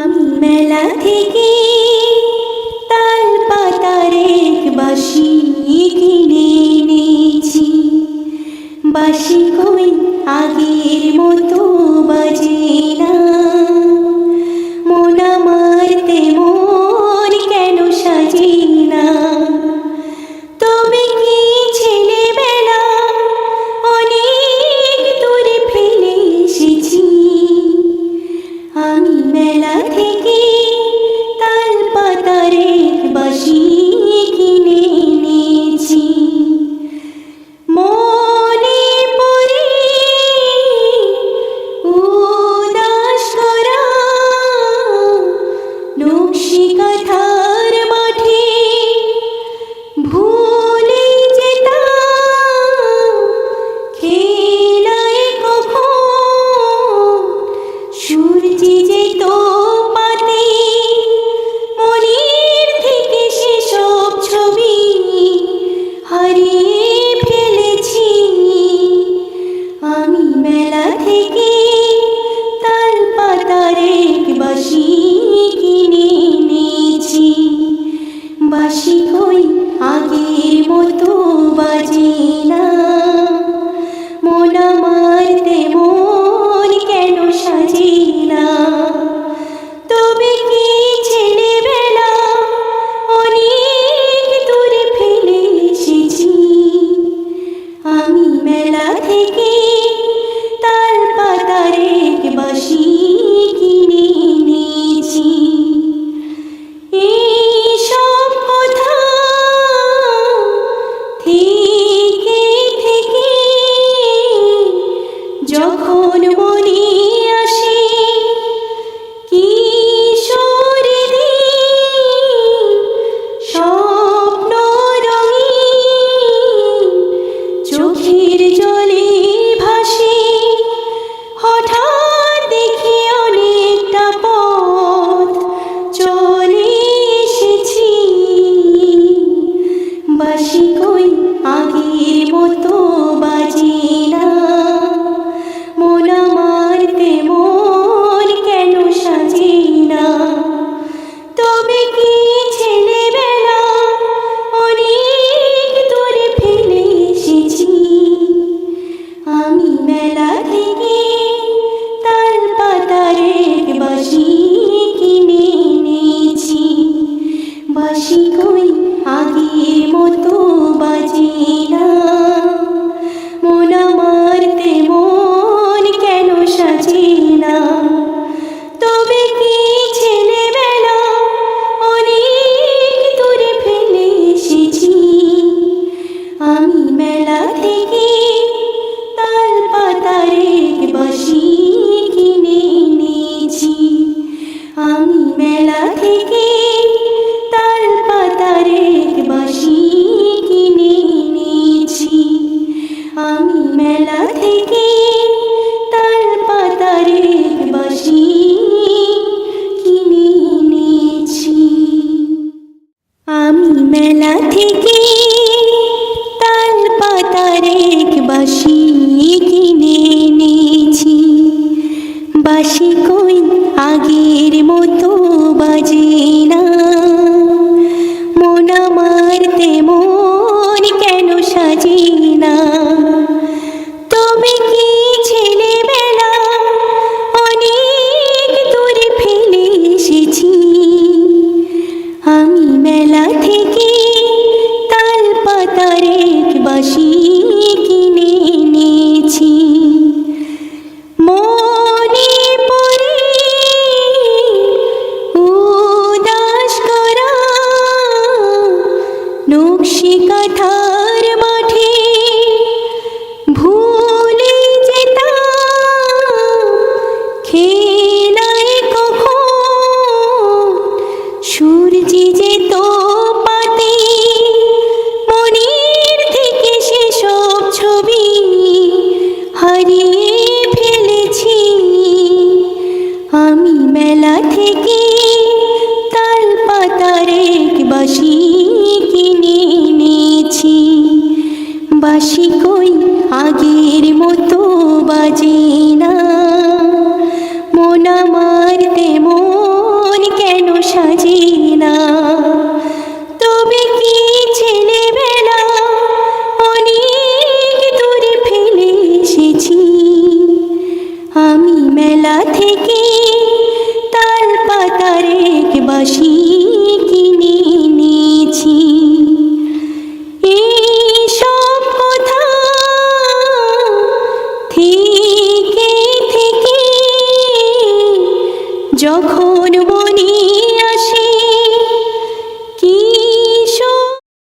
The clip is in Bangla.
গ্রাম মেলা থেকে তাল পাতার এক বাসি কিনে এনেছি। বাসি কই আগের মতো বাজে? তখন মনে বাসি কই যেত পাতে মনের থেকে সেসব ছবি হারিয়ে ফেলেছি। আমি মেলা থেকে বাসি কিনে এনেছি। বাসি কই আগের মতো বাজে? থেকে থেকে যখন বনি